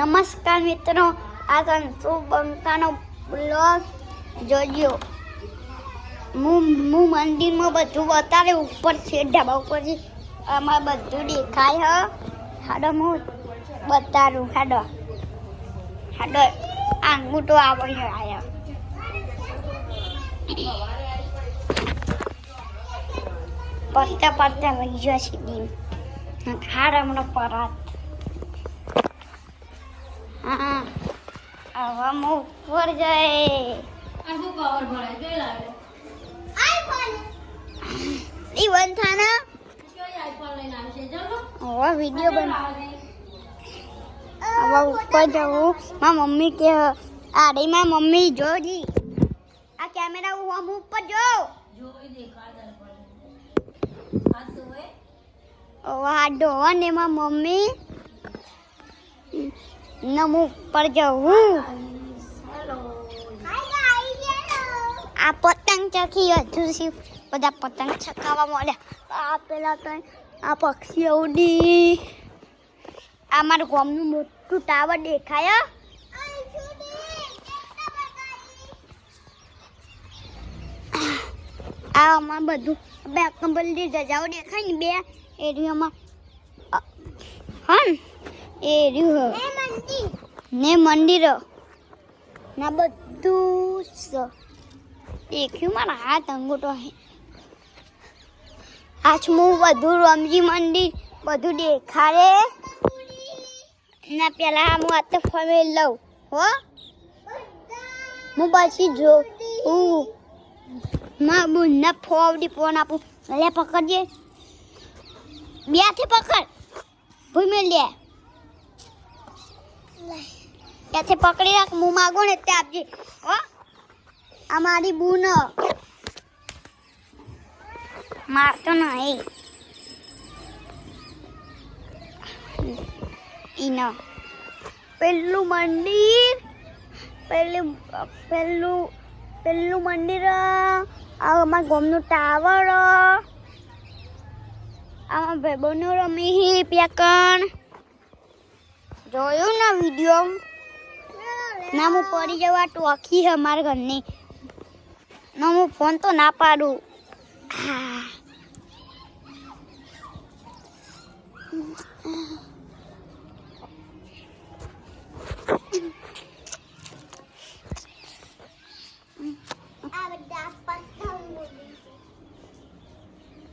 નમસ્કાર મિત્રો, આ સંસુ બંકાનો બ્લોગ જોજો. હું હું મંદિરમાં બધું બતાવે, ઉપર છે, ઢાબા ઉપર છે. આમાં બધું દેખાય, હ. હાડો, હું બતાડું, હાડો. હાડો, આંગૂઠો આવડી આયા. પડતા પડતા વહી છે ડીમ ખાર હમણાં પરાત. હા હવે હું ઉપર જાય બંધ થાના હવે વીડિયો ઉપર જવું મારા મમ્મી કે આડી મારા મમ્મી જોજી આ કેમેરા હું આમ ઉપર જો જોઈ હવે આ ડોવા ને મારા મમ્મી ને હું. ઉપર જવું આ પતંગ ચકી હજુ બધા પતંગ ચકાવવા મળ્યા આ પેલા તો આ પક્ષી ઉડી. આ મારું ગામનું મોટું ટાવર દેખાય. આ આમાં બધું બે કંબલની જજાઓ દેખાય ને બે એરિયામાં. હા? એ રહ્યું. ને મંદિર. ના બધું દેખ્યું મારા હાથ અંગૂઠો હે. આજ હું બધું રમજી મંદિર બધું દેખાડે. ના પેલા હું આ તો ફરી લઉં હો. હું પછી જો હું માં બુનના ફોવડી ફોન આપું. લે પકડજે. બેથી પકડ. ભૂમી લે. ત્યાંથી પકડી રાખ, હું માગું ને તે આપજે હો? આ મારી બુન. મારતો નહીં. ઈનો. પેલું મંદિર, પેલું પેલું પેલું મંદિર અમારા ગામનું ટાવર. આમાં ભાઈબંધો રમી હી પ્યાકણ. જોયું ને વીડિયો? ના, હું પડી જવા ટોકી છે મારા ઘરની. ના, હું ફોન તો ના પાડું.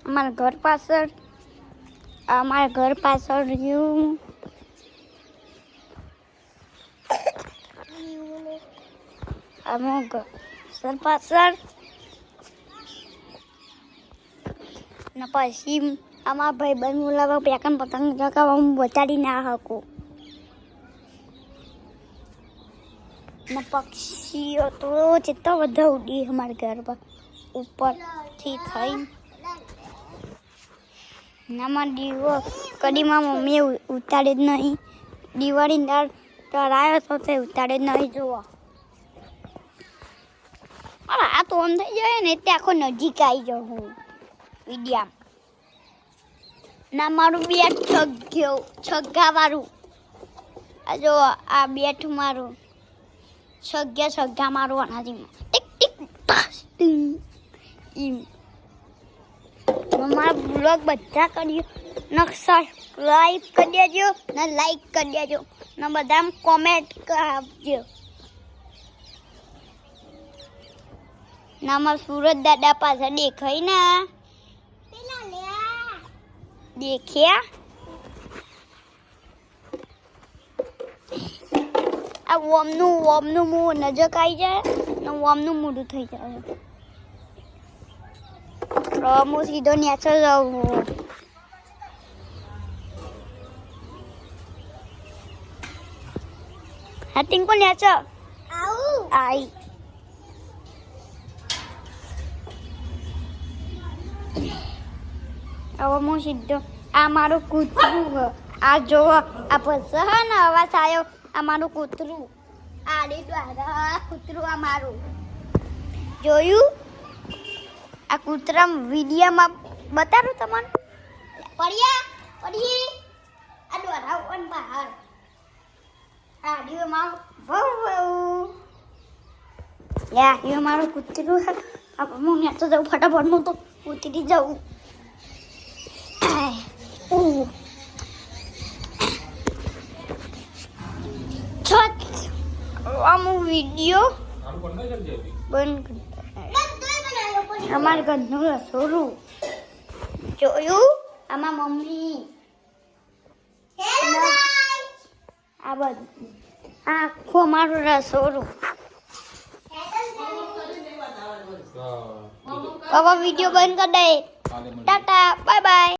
અમારા ઘર પાછળ, અમારા ઘર પાછળ રહ્યું. અમારા સરપાસર પાછળ ને પછી આમાં ભાઈ બંધ બોલાવા પેકન પતંગ ચગાવવા હું બચાડી ના શકું. ને પક્ષીઓ તો જેટલા બધા ઉડી અમારા ઘર પર, ઉપરથી થઈને. નામાં દીવો કદીમાં મમ્મીએ ઉ- જ નહીં. દિવાળી દાળ ચડાયો તો તે ઉતારે જ નહીં જોવા. અરે આ તો આમ થઈ જાય ને તે આખો નજીક આવી જાઉં હું. વિડીયામ. ના, મારું બેટ છગ્યો છગ્ગા વાળું આ જો, આ બેટ મારું. છગ્યા, છગ્ગા મારું આનાથી. ટીક ટીક ટીંગ ઈમ મારા બ્લોગ બધા કર્યો નકશા સબસ્ક્રાઈબ કરી દેજો ને લાઈક કરી દેજો ને બધા કોમેન્ટ આપજો. ના મારા સુરત દાદા પાસે દેખાય ને. દેખ્યા? આ વોમનું વોમનું મોં નજક આવી જાય ને વોમનું મોઢું થઈ જાય. હું સીધો નેચર જાઉં હા. ટિંકુ નેચર. આઈ. હવે હું આ મારું કૂતરું આ જોવો, આ પછી હે ને અવાજ આવ્યો આ મારું કૂતરું. આડી દ્વારા કૂતરું આ મારું. જોયું? આ કૂતરા વિડીયોમાં બતાડું તમને. પડ્યા પડી આ દ્વારા બહાર. આડી મારું વહુ. યા એ મારું કૂતરું છે હું ને તો ફટાફટ, હું તો ઉતરી. છત. આમ વીડિયો. બંધ અમારા ઘરનું રસોડું. જોયું? આમાં મમ્મી. આ બધું આખું અમારું રસોડું. હા બાબા વીડિયો બંધ કરી દે ટાટા બાય બાય